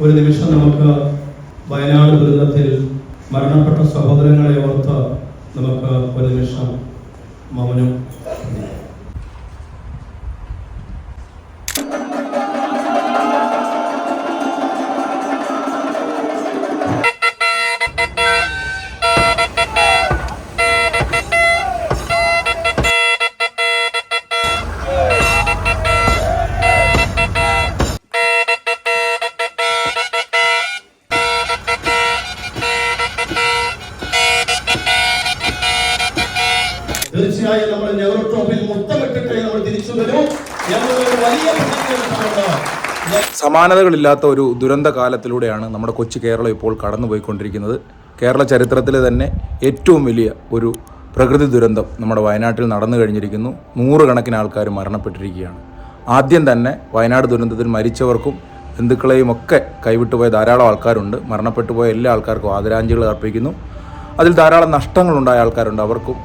ഒരു നിമിഷം നമുക്ക് വയനാട് ദുരന്തത്തിൽ മരണപ്പെട്ട സഹോദരങ്ങളെ ഓർത്ത് നമുക്ക് ഒരു നിമിഷം മൗനം സമാനതകളില്ലാത്ത ഒരു ദുരന്ത കാലത്തിലൂടെയാണ് നമ്മുടെ കൊച്ചു കേരളം ഇപ്പോൾ കടന്നുപോയിക്കൊണ്ടിരിക്കുന്നത്. കേരള ചരിത്രത്തിലെ തന്നെ ഏറ്റവും വലിയ ഒരു പ്രകൃതി ദുരന്തം നമ്മുടെ വയനാട്ടിൽ നടന്നു കഴിഞ്ഞിരിക്കുന്നു. നൂറുകണക്കിന് ആൾക്കാർ മരണപ്പെട്ടിരിക്കുകയാണ്. ആദ്യം തന്നെ വയനാട് ദുരന്തത്തിൽ മരിച്ചവർക്കും ബന്ധുക്കളെയും ഒക്കെ കൈവിട്ടുപോയ ധാരാളം ആൾക്കാരുണ്ട്. മരണപ്പെട്ടു പോയ എല്ലാ ആൾക്കാർക്കും ആദരാഞ്ജലികൾ അർപ്പിക്കുന്നു. അതിൽ ധാരാളം നഷ്ടങ്ങളുണ്ടായ ആൾക്കാരുണ്ട്. അവർക്കും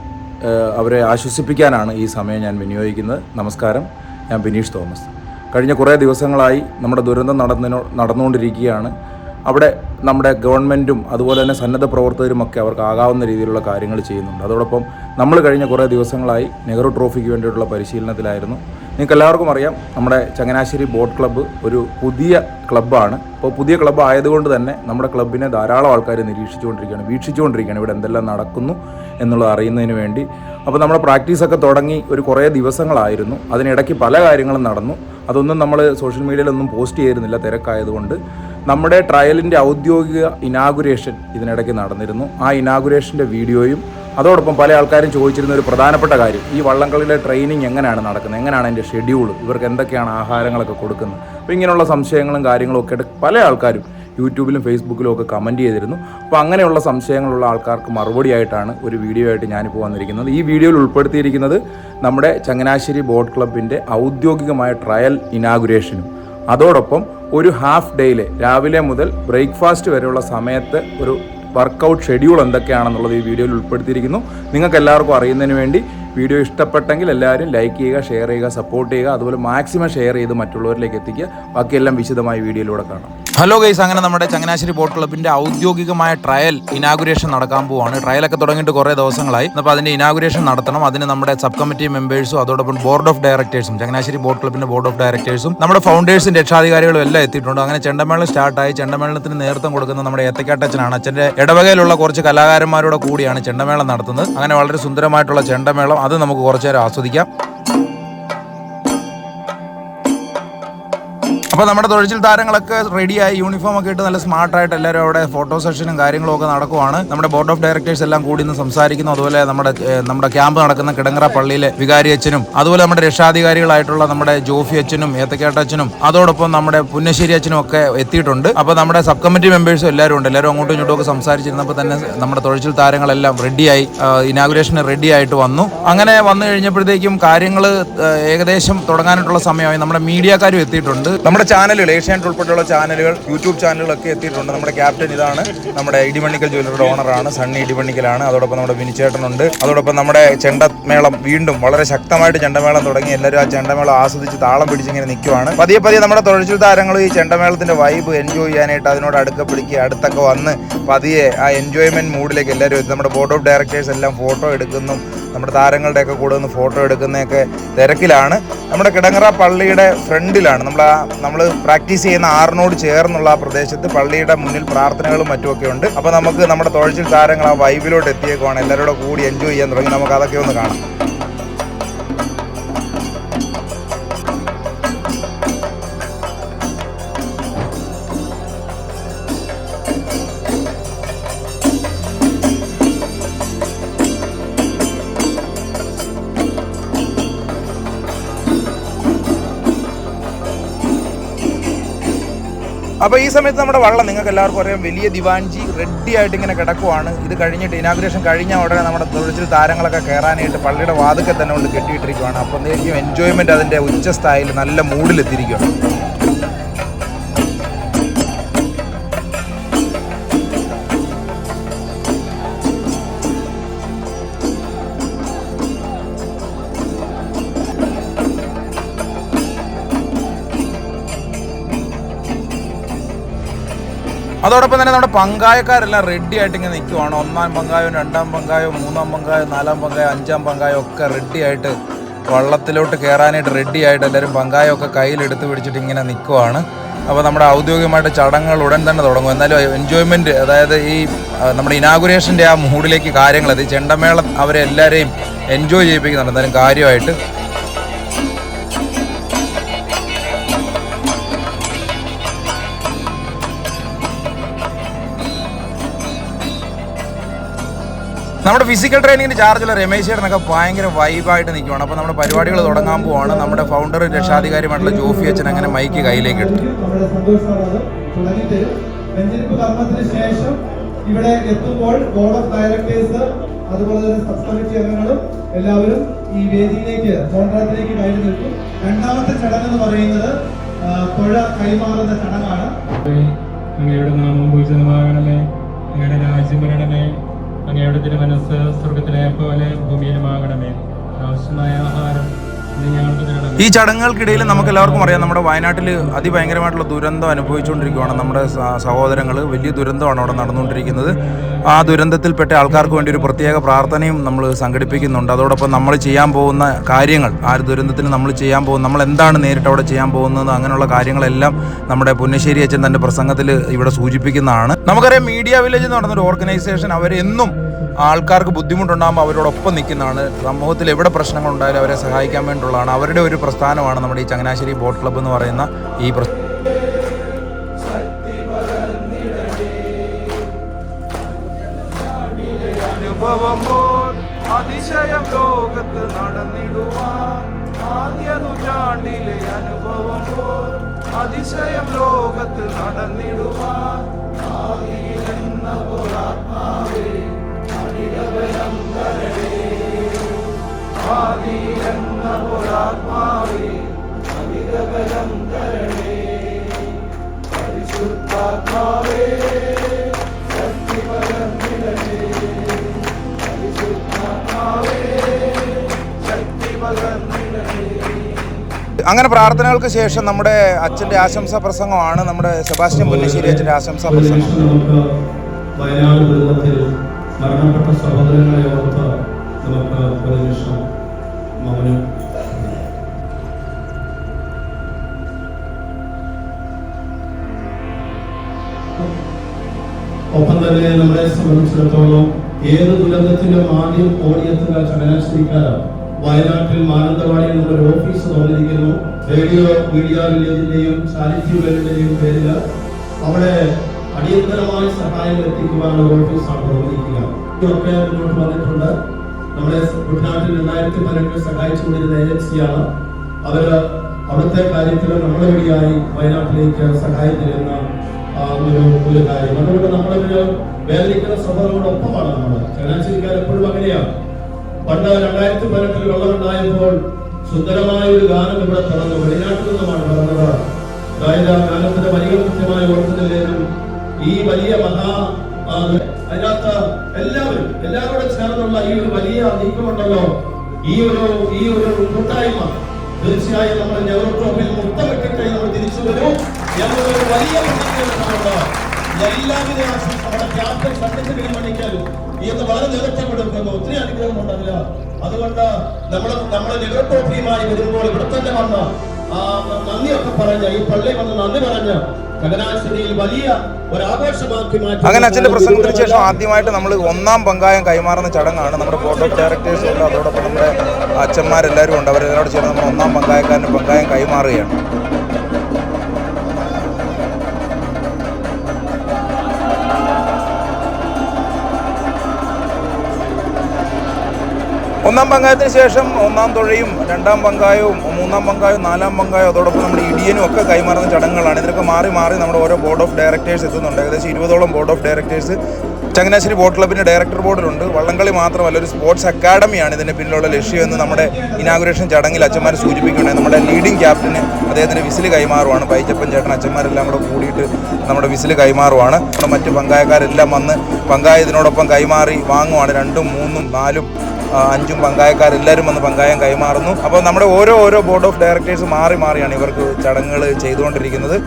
അവരെ ആശ്വസിപ്പിക്കാനാണ് ഈ സമയം ഞാൻ വിനിയോഗിക്കുന്നത്. നമസ്കാരം. ഞാൻ ബിനീഷ് തോമസ്. കഴിഞ്ഞ കുറേ ദിവസങ്ങളായി നമ്മുടെ ദുരന്തം നടന്നതിനോ നടന്നുകൊണ്ടിരിക്കുകയാണ്. അവിടെ നമ്മുടെ ഗവൺമെന്റും അതുപോലെ തന്നെ സന്നദ്ധ പ്രവർത്തകരുമൊക്കെ അവർക്ക് ആകാവുന്ന രീതിയിലുള്ള കാര്യങ്ങൾ ചെയ്യുന്നുണ്ട്. അതോടൊപ്പം നമ്മൾ കഴിഞ്ഞ കുറേ ദിവസങ്ങളായി നെഹ്റു ട്രോഫിക്ക് വേണ്ടിയിട്ടുള്ള പരിശീലനത്തിലായിരുന്നു. നിങ്ങൾക്ക് എല്ലാവർക്കും അറിയാം നമ്മുടെ ചങ്ങനാശ്ശേരി ബോട്ട് ക്ലബ്ബ് ഒരു പുതിയ ക്ലബ്ബാണ്. അപ്പോൾ പുതിയ ക്ലബ്ബ് ആയതുകൊണ്ട് തന്നെ നമ്മുടെ ക്ലബിനെ ധാരാളം ആൾക്കാർ നിരീക്ഷിച്ചുകൊണ്ടിരിക്കുകയാണ് വീക്ഷിച്ചുകൊണ്ടിരിക്കുകയാണ്. ഇവിടെ എന്തെല്ലാം നടക്കുന്നു എന്നുള്ളത് അറിയുന്നതിന് വേണ്ടി. അപ്പോൾ നമ്മുടെ പ്രാക്ടീസൊക്കെ തുടങ്ങി ഒരു കുറേ ദിവസങ്ങളായിരുന്നു. അതിനിടയ്ക്ക് പല കാര്യങ്ങളും നടന്നു. അതൊന്നും നമ്മൾ സോഷ്യൽ മീഡിയയിലൊന്നും പോസ്റ്റ് ചെയ്യുന്നില്ല തിരക്കായതുകൊണ്ട്. നമ്മുടെ ട്രയലിന്റെ ഔദ്യോഗിക ഇനാഗുരേഷൻ ഇതിനിടയ്ക്ക് നടന്നിരുന്നു. ആ ഇനാഗുരേഷന്റെ വീഡിയോയും അതോടൊപ്പം പല ആൾക്കാരും ചോദിച്ചിരുന്ന ഒരു പ്രധാനപ്പെട്ട കാര്യം ഈ വള്ളംകളിയുടെ ട്രെയിനിങ് എങ്ങനെയാണ് നടക്കുന്നത്? എങ്ങനെയാണ് അതിന്റെ ഷെഡ്യൂൾ ഇവർക്ക് എന്തൊക്കെയാണ് ആഹാരങ്ങളൊക്കെ കൊടുക്കുന്നത്? അപ്പോൾ ഇങ്ങനെയുള്ള സംശയങ്ങളും കാര്യങ്ങളും ഒക്കെ പല ആൾക്കാരും യൂട്യൂബിലും ഫേസ്ബുക്കിലും ഒക്കെ കമന്റ് ചെയ്തിരുന്നു. അപ്പോൾ അങ്ങനെയുള്ള സംശയങ്ങളുള്ള ആൾക്കാർക്ക് മറുപടിയായിട്ടാണ് ഒരു വീഡിയോ ആയിട്ട് ഞാനിപ്പോൾ വന്നിരിക്കുന്നത്. ഈ വീഡിയോയിൽ ഉൾപ്പെടുത്തിയിരിക്കുന്നത് നമ്മുടെ ചങ്ങനാശ്ശേരി ബോട്ട് ക്ലബിന്റെ ഔദ്യോഗികമായ ട്രയൽ ഇനാഗുറേഷനും അതോടൊപ്പം ഒരു ഹാഫ് ഡേയിലെ രാവിലെ മുതൽ ബ്രേക്ക്ഫാസ്റ്റ് വരെയുള്ള സമയത്ത് ഒരു വർക്കൗട്ട് ഷെഡ്യൂൾ എന്തൊക്കെയാണെന്നുള്ളത് ഈ വീഡിയോയിൽ ഉൾപ്പെടുത്തിയിരിക്കുന്നു. നിങ്ങൾക്ക് എല്ലാവർക്കും അറിയുന്നതിന് വേണ്ടി വീഡിയോ ഇഷ്ടപ്പെട്ടെങ്കിൽ എല്ലാവരും ലൈക്ക് ചെയ്യുക ഷെയർ ചെയ്യുക സപ്പോർട്ട് ചെയ്യുക അതുപോലെ മാക്സിമം ഷെയർ ചെയ്ത് മറ്റുള്ളവരിലേക്ക് എത്തിക്കുക. ബാക്കിയെല്ലാം വിശദമായി വീഡിയോയിലൂടെ കാണാം. ഹലോ ഗൈസ് അങ്ങനെ നമ്മുടെ ചങ്ങനാശ്ശേരി ബോട്ട് ക്ലബിന്റെ ഔദ്യോഗികമായ ട്രയൽ ഇനാഗുരേഷൻ നടക്കാൻ പോവാണ്. ട്രയലൊക്കെ തുടങ്ങിയിട്ട് കുറേ ദിവസങ്ങളായി. അപ്പോൾ അതിന്റെ ഇനാഗുരേഷൻ നടത്തണം. അതിന് നമ്മുടെ സബ് കമ്മിറ്റി മെമ്പേഴ്സും അതോടൊപ്പം ബോർഡ് ഓഫ് ഡയറക്ടേഴ്സും ചങ്ങനാശ്ശേരി ബോട്ട് ക്ലബിന്റെ ബോർഡ് ഓഫ് ഡയറക്ടേഴ്സും നമ്മുടെ ഫൗണ്ടേഴ്സും രക്ഷാധികാരികളും എല്ലാം എത്തിയിട്ടുണ്ട്. അങ്ങനെ ചെണ്ടമേളം സ്റ്റാർട്ടായി. ചെണ്ടമേളത്തിന് നേതൃത്വം കൊടുക്കുന്ന നമ്മുടെ ഏത്തക്കാട്ടച്ചനാണ് അച്ഛന്റെ ഇടവകയിലുള്ള കുറച്ച് കലാകാരന്മാരോട് കൂടിയാണ് ചെണ്ടമേളം നടത്തുന്നത്. അങ്ങനെ വളരെ സുന്ദരമായിട്ടുള്ള ചെണ്ടമേളം. അത് നമുക്ക് കുറച്ചു നേരം ആസ്വദിക്കാം. അപ്പോൾ നമ്മുടെ തൊഴിൽ താരങ്ങളൊക്കെ റെഡിയായി യൂണിഫോം ഒക്കെ ഇട്ട് നല്ല സ്മാർട്ടായിട്ട് എല്ലാവരും അവിടെ ഫോട്ടോ സെഷനും കാര്യങ്ങളും ഒക്കെ നടക്കുവാണ്. നമ്മുടെ ബോർഡ് ഓഫ് ഡയറക്ടേഴ്സ് എല്ലാം കൂടി ഇന്ന് സംസാരിക്കുന്നു. അതുപോലെ നമ്മുടെ നമ്മുടെ ക്യാമ്പ് നടക്കുന്ന കിടങ്ങറ പള്ളിയിലെ വികാരി അച്ഛനും അതുപോലെ നമ്മുടെ രക്ഷാധികാരികളായിട്ടുള്ള നമ്മുടെ ജോഫി അച്ഛനും ഏത്തക്കേട്ട അച്ഛനും അതോടൊപ്പം നമ്മുടെ പുന്നശ്ശേരി അച്ഛനും ഒക്കെ എത്തിയിട്ടുണ്ട്. അപ്പോൾ നമ്മുടെ സബ് കമ്മിറ്റി മെമ്പേഴ്സും എല്ലാവരും ഉണ്ട്. എല്ലാവരും അങ്ങോട്ടും ഇങ്ങോട്ടും ഒക്കെ സംസാരിച്ചിരുന്നപ്പോൾ തന്നെ നമ്മുടെ തൊഴിൽ താരങ്ങളെല്ലാം റെഡിയായി ഇനാഗുറേഷന് റെഡിയായിട്ട് വന്നു. അങ്ങനെ വന്നു കഴിഞ്ഞപ്പോഴത്തേക്കും കാര്യങ്ങൾ ഏകദേശം തുടങ്ങാനായിട്ടുള്ള സമയമായി. നമ്മുടെ മീഡിയക്കാരും എത്തിയിട്ടുണ്ട്. നമ്മുടെ ചാനലുകൾ ഏഷ്യാനെറ്റ് ഉൾപ്പെടെയുള്ള ചാനലുകൾ യൂട്യൂബ് ചാനലുകളൊക്കെ എത്തിയിട്ടുണ്ട്. നമ്മുടെ ക്യാപ്റ്റൻ ഇതാണ്. നമ്മുടെ ഇടിമണ്ണിക്കൽ ജ്വല്ലറിയുടെ ഓണറാണ് സണ്ണി ഇടിമണ്ണിക്കലാണ് അതോടൊപ്പം നമ്മുടെ വിനിച്ചേട്ടനുണ്ട് അതോടൊപ്പം നമ്മുടെ ചെണ്ടമേളം വീണ്ടും വളരെ ശക്തമായിട്ട് ചെണ്ടമേളം തുടങ്ങി. എല്ലാവരും ആ ചെണ്ടമേളം ആസ്വദിച്ച് താളം പിടിച്ചിങ്ങനെ നിൽക്കുവാണ്. പതിയെ പതിയെ നമ്മുടെ തൊഴിൽ താരങ്ങൾ ഈ ചെണ്ടമേളത്തിന്റെ വൈബ് എൻജോയ് ചെയ്യാനായിട്ട് അതിനോട് അടുക്ക പിടിക്കുക അടുത്തൊക്കെ വന്ന് പതിയെ ആ എൻജോയ്മെന്റ് മൂഡിലേക്ക് എല്ലാവരും എത്തി. നമ്മുടെ ബോർഡ് ഓഫ് ഡയറക്ടേഴ്സ് എല്ലാം ഫോട്ടോ എടുക്കുന്നു. നമ്മുടെ താരങ്ങളുടെയൊക്കെ കൂടെ നിന്ന് ഫോട്ടോ എടുക്കുന്നതൊക്കെ തിരക്കിലാണ്. നമ്മുടെ കിടങ്ങറ പള്ളിയുടെ ഫ്രണ്ടിലാണ് നമ്മൾ ആ നമ്മൾ പ്രാക്ടീസ് ചെയ്യുന്ന ആറിനോട് ചേർന്നുള്ള ആ പ്രദേശത്ത് പള്ളിയുടെ മുന്നിൽ പ്രാർത്ഥനകളും മറ്റുമൊക്കെ ഉണ്ട്. അപ്പോൾ നമുക്ക് നമ്മുടെ തുഴച്ചിൽ താരങ്ങൾ ആ വൈബിലോട്ട് എത്തിയേക്കുവാണ്. എല്ലാവരോടും കൂടി എൻജോയ് ചെയ്യാൻ തുടങ്ങി. നമുക്ക് അതൊക്കെ ഒന്ന് കാണാം. അപ്പോൾ ഈ സമയത്ത് നമ്മുടെ വള്ളം നിങ്ങൾക്ക് എല്ലാവർക്കും അറിയാം. വലിയ ദിവാൻജി റെഡി ആയിട്ട് ഇങ്ങനെ കിടക്കുവാണ്. ഇത് കഴിഞ്ഞിട്ട് ഇനാഗ്രേഷൻ കഴിഞ്ഞ ഉടനെ നമ്മുടെ തൊഴിൽ താരങ്ങളൊക്കെ കയറാനായിട്ട് പള്ളിയുടെ വാതുക്കെ തന്നെ കൊണ്ട് കെട്ടിയിട്ടിരിക്കുവാണ്. അപ്പോൾ എന്തെങ്കിലും അതിന്റെ ഉച്ചസ്ഥായിൽ നല്ല മൂഡിലെത്തിയിരിക്കുകയാണ് അതോടൊപ്പം തന്നെ നമ്മുടെ പങ്കായക്കാരെല്ലാം റെഡി ആയിട്ട് ഇങ്ങനെ നിൽക്കുവാണ് ഒന്നാം പങ്കായം രണ്ടാം പങ്കായം മൂന്നാം പങ്കായം നാലാം പങ്കായം അഞ്ചാം പങ്കായം ഒക്കെ റെഡി ആയിട്ട് വള്ളത്തിലോട്ട് കയറാനായിട്ട് റെഡി ആയിട്ട് എല്ലാവരും പങ്കായം ഒക്കെ കയ്യിലെടുത്ത് പിടിച്ചിട്ട് ഇങ്ങനെ നിൽക്കുവാണ് അപ്പോൾ നമ്മുടെ ഔദ്യോഗികമായിട്ട് ചടങ്ങുകൾ ഉടൻ തന്നെ തുടങ്ങും. എന്നാലും എൻജോയ്മെന്റ് അതായത് ഈ നമ്മുടെ ഇനാഗുറേഷന്റെ ആ മൂഡിലേക്ക് കാര്യങ്ങൾ അത് ചെണ്ടമേളം അവരെ എല്ലാവരെയും എൻജോയ് ചെയ്യിപ്പിക്കുന്നുണ്ട്. എന്തായാലും കാര്യമായിട്ട് നമ്മുടെ ഫിസിക്കൽ ട്രെയിനിങ്ങിന് ചാർജുള്ള രമേശ് ചേട്ടനൊക്കെ ഭയങ്കര വൈബായിട്ട് നിൽക്കുവാണ് അപ്പോൾ നമ്മുടെ പരിപാടികൾ തുടങ്ങാൻ പോവാണ്. നമ്മുടെ ഫൗണ്ടർ രക്ഷാധികാരിയുമായിട്ടുള്ള ജോഫി അച്ഛൻ അങ്ങനെ മൈക്ക് കയ്യിലേക്ക് എടുത്തു. ശേഷം ഇവിടെ എത്തുമ്പോൾ ബോർഡ് ഓഫ് ഡയറക്ടേഴ്സ് അതുപോലെ തന്നെ സബ് കമ്മിറ്റി അംഗങ്ങളും എല്ലാവരും ഈ വേദിയിലേക്ക് കോൺട്രാക്റ്റിലേക്ക് കയറി നിൽക്കും രണ്ടാമത്തെ ചടങ്ങ് എന്ന് പറയുന്നത് പുഴ കൈമാറുന്ന ചടങ്ങാണ് അങ്ങയുടെ നാമം പൂജിതമാകണമേ അങ്ങയുടെ രാജ്യം അങ്ങയുടെ തിരുമനസ് സ്വർഗത്തിലെ പോലെ ഭൂമിയിലുമാകണമേ. ആവശ്യമായ ആഹാരം ഈ ചടങ്ങുകൾക്കിടയിൽ നമുക്ക് എല്ലാവർക്കും അറിയാം നമ്മുടെ വയനാട്ടിൽ അതിഭയങ്കരമായിട്ടുള്ള ദുരന്തം അനുഭവിച്ചുകൊണ്ടിരിക്കുകയാണ് നമ്മുടെ സഹോദരങ്ങൾ വലിയ ദുരന്തമാണ് അവിടെ നടന്നുകൊണ്ടിരിക്കുന്നത്. ആ ദുരന്തത്തിൽപ്പെട്ട ആൾക്കാർക്ക് വേണ്ടി ഒരു പ്രത്യേക പ്രാർത്ഥനയും നമ്മൾ സംഘടിപ്പിക്കുന്നുണ്ട്. അതോടൊപ്പം നമ്മൾ ചെയ്യാൻ പോകുന്ന കാര്യങ്ങൾ ആ ഒരു ദുരന്തത്തിന് നമ്മൾ ചെയ്യാൻ പോകുന്ന നമ്മൾ എന്താണ് നേരിട്ട് അവിടെ ചെയ്യാൻ പോകുന്നത് അങ്ങനെയുള്ള കാര്യങ്ങളെല്ലാം നമ്മുടെ പുന്നശ്ശേരി അച്ഛൻ തന്റെ പ്രസംഗത്തിൽ ഇവിടെ സൂചിപ്പിക്കുന്നതാണ്. നമുക്കറിയാം മീഡിയ വില്ലേജ് എന്ന് പറയുന്ന ഒരു ഓർഗനൈസേഷൻ അവരെന്നും ആൾക്കാർക്ക് ബുദ്ധിമുട്ടുണ്ടാകുമ്പോൾ അവരോടൊപ്പം നിൽക്കുന്നതാണ്. സമൂഹത്തിൽ എവിടെ പ്രശ്നങ്ങൾ ഉണ്ടായാലും അവരെ സഹായിക്കാൻ വേണ്ടിയുള്ളതാണ്. അവരുടെ ഒരു പ്രസ്ഥാനമാണ് നമ്മുടെ ഈ ചങ്ങനാശ്ശേരി ബോട്ട് ക്ലബ്ബ് എന്ന് പറയുന്ന ഈ പ്രസ്ഥാനം അതിശയം ലോകത്ത് നടന്നിടുവാൻ ആദ്യ നൂറ്റാണ്ടിലെ അതിശയം ലോകത്ത് നടന്നിടുവാൻ ആദിയിലെന്ന അങ്ങനെ പ്രാർത്ഥനകൾക്ക് ശേഷം നമ്മുടെ അച്ഛന്റെ ആശംസാ പ്രസംഗമാണ് നമ്മുടെ സെബാസ്റ്റ്യൻ പുന്നശ്ശേരി അച്ഛന്റെ ആശംസാ പ്രസംഗം. വയനാട് ദുരന്തത്തിൽ മരണപ്പെട്ട സഹോദരങ്ങളെ ഓർത്ത് നമുക്ക് ഒരു നിമിഷം മൗനം ഒപ്പം തന്നെ നമ്മളെ സംബന്ധിച്ചിടത്തോളം ഏത് ദുരന്തത്തിന്റെ ആദ്യം ഓടിയെത്തുക ചങ്ങനാശ്ശേരിക്കാരാണ് വയനാട്ടിൽ മാനന്തവാടിയിൽ നമ്മുടെ ഓഫീസ് തുറന്നിരിക്കുന്നു. റേഡിയോ മീഡിയ വില്ലേജിന്റെയും ചാരിറ്റി വേൾഡിന്റെയും പേരിൽ അവിടെ അടിയന്തരമായ സഹായം എത്തിക്കുവാനുള്ള ഒരു ഓഫീസാണ് തുറന്നിരിക്കുക ഇതൊക്കെ മുന്നോട്ട് വന്നിട്ടുണ്ട്. നമ്മുടെ കുട്ടനാട്ടിൽ രണ്ടായിരത്തി പതിനെട്ടിൽ സഹായിച്ചുകൊണ്ടിരുന്ന ഏജൻസിയാണ്. അവർ അവിടുത്തെ കാര്യത്തിൽ നമ്മളെ വഴിയായി വയനാട്ടിലേക്ക് സഹായം തരുന്ന ഒരു ഒരു കാര്യം. അതുകൊണ്ട് നമ്മളൊരു വേദനിക്കുന്ന സഭകളോടൊപ്പമാണ് നമ്മൾ ചങ്ങനാശ്ശേരിക്കാർ എപ്പോഴും അങ്ങനെയാണ്. പണ്ട് രണ്ടായിരത്തി പതിനെട്ടിൽ വെള്ളമുണ്ടായപ്പോൾ സുന്ദരമായ ഒരു ഗാനം ഇവിടെ തുറന്നു വെളിനാട്ടിൽ നിന്നുമാണ് പറഞ്ഞത് അതായത് ആ ഗാനത്തിന്റെ വലിയ കൃത്യമായി ഓർക്കുന്നില്ലേലും ഈ വലിയ മഹാ അതിനകത്ത് എല്ലാവരും എല്ലാവരും ചേർന്നുള്ള ഈ ഒരു വലിയ നീക്കമുണ്ടല്ലോ. ഈ ഒരു ഈ ഒരു കൂട്ടായ്മ തീർച്ചയായും നമ്മുടെ നെഹ്റു ട്രോഫിയിൽ മുത്തമിട്ടിട്ട് നമ്മൾ തിരിച്ചു വരും വലിയ ഒത്തിരി അനുഗ്രഹം ഉണ്ടല്ല അതുകൊണ്ട് നമ്മൾ നമ്മുടെ നെഹ്റു വരുമ്പോൾ ഇവിടെ തന്നെ വന്ന് ഈ പള്ളി മാറ്റി. അങ്ങനെ അച്ഛന്റെ പ്രസംഗത്തിന് ശേഷം ആദ്യമായിട്ട് നമ്മൾ ഒന്നാം പങ്കായം കൈമാറുന്ന ചടങ്ങാണ് നമ്മുടെ ബോർഡ് ഓഫ് ഡയറക്ടേഴ്സ് ഉണ്ട്. അതോടൊപ്പം നമ്മുടെ അച്ഛന്മാരെല്ലാവരും ഉണ്ട്. അവരെല്ലാവരോട് ചേർന്ന് നമ്മൾ ഒന്നാം പങ്കായക്കാരന് പങ്കായം കൈമാറുകയാണ്. ഒന്നാം പങ്കായത്തിന് ശേഷം ഒന്നാം തുഴയും രണ്ടാം പങ്കായവും മൂന്നാം പങ്കായവും നാലാം പങ്കായവും അതോടൊപ്പം നമ്മുടെ ഇടിയനും ഒക്കെ കൈമാറുന്ന ചടങ്ങുകളാണ്. ഇതിനൊക്കെ മാറി മാറി നമ്മുടെ ഓരോ ബോർഡ് ഓഫ് ഡയറക്ടേഴ്സ് എത്തുന്നുണ്ട്. ഏകദേശം ഇരുപതോളം board of directors Changanassery boat ക്ലബിന്റെ ഡയറക്ടർ ബോർഡിലുണ്ട് വള്ളംകളി മാത്രമല്ല ഒരു സ്പോർട്സ് അക്കാഡമിയാണ് ഇതിന്റെ പിന്നിലുള്ള ലക്ഷ്യം എന്ന് നമ്മുടെ ഇനാഗുറേഷൻ ചടങ്ങിൽ അച്ഛന്മാർ സൂചിപ്പിക്കുകയാണ് നമ്മുടെ ലീഡിംഗ് ക്യാപ്റ്റന് അദ്ദേഹത്തിന്റെ വിസിൽ കൈമാറുവാണ്. പൈച്ചപ്പൻ ചേട്ടൻ അച്ഛന്മാരെല്ലാം കൂടെ കൂടിയിട്ട് നമ്മുടെ വിസിൽ കൈമാറുവാണ്. നമ്മുടെ മറ്റ് പങ്കായക്കാരെല്ലാം വന്ന് പങ്കായതിനോടൊപ്പം കൈമാറി വാങ്ങുവാണ്. രണ്ടും മൂന്നും നാലും അഞ്ചും പങ്കായക്കാരെല്ലാവരും വന്ന് പങ്കായം കൈമാറുന്നു. അപ്പോൾ നമ്മുടെ ഓരോ ഓരോ ബോർഡ് ഓഫ് ഡയറക്ടേഴ്സ് മാറി മാറിയാണ് ഇവർക്ക് ചടങ്ങുകൾ ചെയ്തുകൊണ്ടിരിക്കുന്നത്.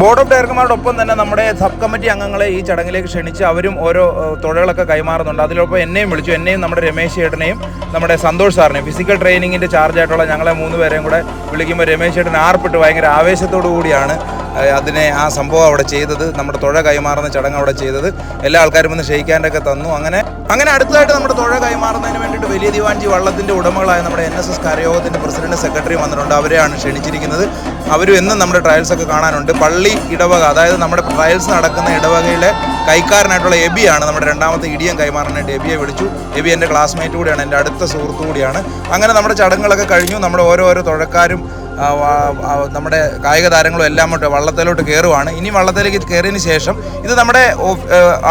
ബോർഡ് ഓഫ് ഡയറക്ടർമാരോടൊപ്പം തന്നെ നമ്മുടെ സബ് കമ്മിറ്റി അംഗങ്ങളെ ഈ ചടങ്ങിലേക്ക് ക്ഷണിച്ച് അവരും ഓരോ തൊഴിലുകളൊക്കെ കൈമാറുന്നുണ്ട്. അതിലൊപ്പം എന്നെയും വിളിച്ചു. എന്നെയും നമ്മുടെ രമേശ് ചേട്ടനെയും നമ്മുടെ സന്തോഷ് സാറിനെയും ഫിസിക്കൽ ട്രെയിനിങ്ങിന്റെ ചാർജ് ആയിട്ടുള്ള ഞങ്ങളെ മൂന്ന് പേരെയും കൂടെ വിളിക്കുമ്പോൾ രമേശ് ചേട്ടൻ ആർപ്പിട്ട് ഭയങ്കര ആവേശത്തോടു കൂടിയാണ് അതിനെ ആ സംഭവം അവിടെ ചെയ്തത്. നമ്മുടെ തുഴ കൈമാറുന്ന ചടങ്ങ് അവിടെ ചെയ്തത്. എല്ലാ ആൾക്കാരും വന്ന് ഷെയ്ക്കാന്റെയൊക്കെ തന്നു. അങ്ങനെ അങ്ങനെ അടുത്തതായിട്ട് നമ്മുടെ തുഴ കൈമാറുന്നതിന് വേണ്ടിയിട്ട് വലിയ ദിവാഞ്ചി വള്ളത്തിന്റെ ഉടമകളായ നമ്മുടെ എൻ എസ് എസ് കരയോഗത്തിന്റെ പ്രസിഡന്റ് സെക്രട്ടറി വന്നിട്ടുണ്ട്. അവരെയാണ് ക്ഷണിച്ചിരിക്കുന്നത്. അവരും എന്നും നമ്മുടെ ട്രയൽസ് ഒക്കെ കാണാനുണ്ട്. പള്ളി ഇടവക അതായത് നമ്മുടെ ട്രയൽസ് നടക്കുന്ന ഇടവകയിലെ കൈക്കാരനായിട്ടുള്ള എബിയാണ് നമ്മുടെ രണ്ടാമത്തെ ഇടിയം കൈമാറാനായിട്ട് എബിയെ വിളിച്ചു. എബി എന്റെ ക്ലാസ്മേറ്റ് കൂടിയാണ് എന്റെ അടുത്ത സുഹൃത്തു കൂടിയാണ്. അങ്ങനെ നമ്മുടെ ചടങ്ങുകളൊക്കെ കഴിഞ്ഞു. നമ്മുടെ ഓരോരോ തുഴക്കാരും നമ്മുടെ കായിക താരങ്ങളും എല്ലാം വള്ളത്തിലോട്ട് കയറുവാണ് ഇനി വള്ളത്തിലേക്ക് കയറിയതിന് ശേഷം ഇത് നമ്മുടെ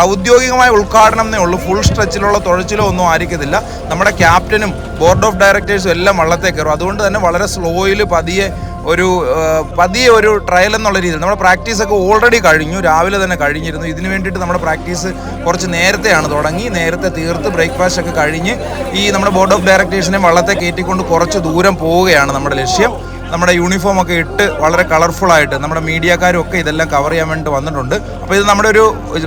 ഔദ്യോഗികമായ ഉദ്ഘാടനം എന്നേ ഉള്ളൂ. ഫുൾ സ്ട്രെച്ചിലുള്ള തുഴച്ചിലോ ഒന്നും ആയിരിക്കത്തില്ല. നമ്മുടെ ക്യാപ്റ്റനും ബോർഡ് ഓഫ് ഡയറക്ടേഴ്സും എല്ലാം വള്ളത്തെ കയറും അതുകൊണ്ട് തന്നെ വളരെ സ്ലോയിൽ പതിയെ ഒരു പതിയെ ഒരു ട്രയൽ എന്നുള്ള രീതിയിൽ. നമ്മുടെ പ്രാക്ടീസ് ഒക്കെ ഓൾറെഡി കഴിഞ്ഞു രാവിലെ തന്നെ കഴിഞ്ഞിരുന്നു. ഇതിന് വേണ്ടിയിട്ട് നമ്മുടെ പ്രാക്ടീസ് കുറച്ച് നേരത്തെയാണ് തുടങ്ങി. നേരത്തെ തീർത്ത് ബ്രേക്ക്ഫാസ്റ്റ് ഒക്കെ കഴിഞ്ഞ് ഈ നമ്മുടെ ബോർഡ് ഓഫ് ഡയറക്ടേഴ്സിനെ വള്ളത്തെ കയറ്റിക്കൊണ്ട് കുറച്ച് ദൂരം പോവുകയാണ് നമ്മുടെ ലക്ഷ്യം. നമ്മുടെ യൂണിഫോം ഒക്കെ ഇട്ട് വളരെ കളർഫുൾ ആയിട്ട് നമ്മുടെ മീഡിയക്കാരും ഒക്കെ ഇതെല്ലാം കവർ ചെയ്യാൻ വേണ്ടി വന്നിട്ടുണ്ട്. അപ്പോൾ ഇത് നമ്മുടെ ഒരു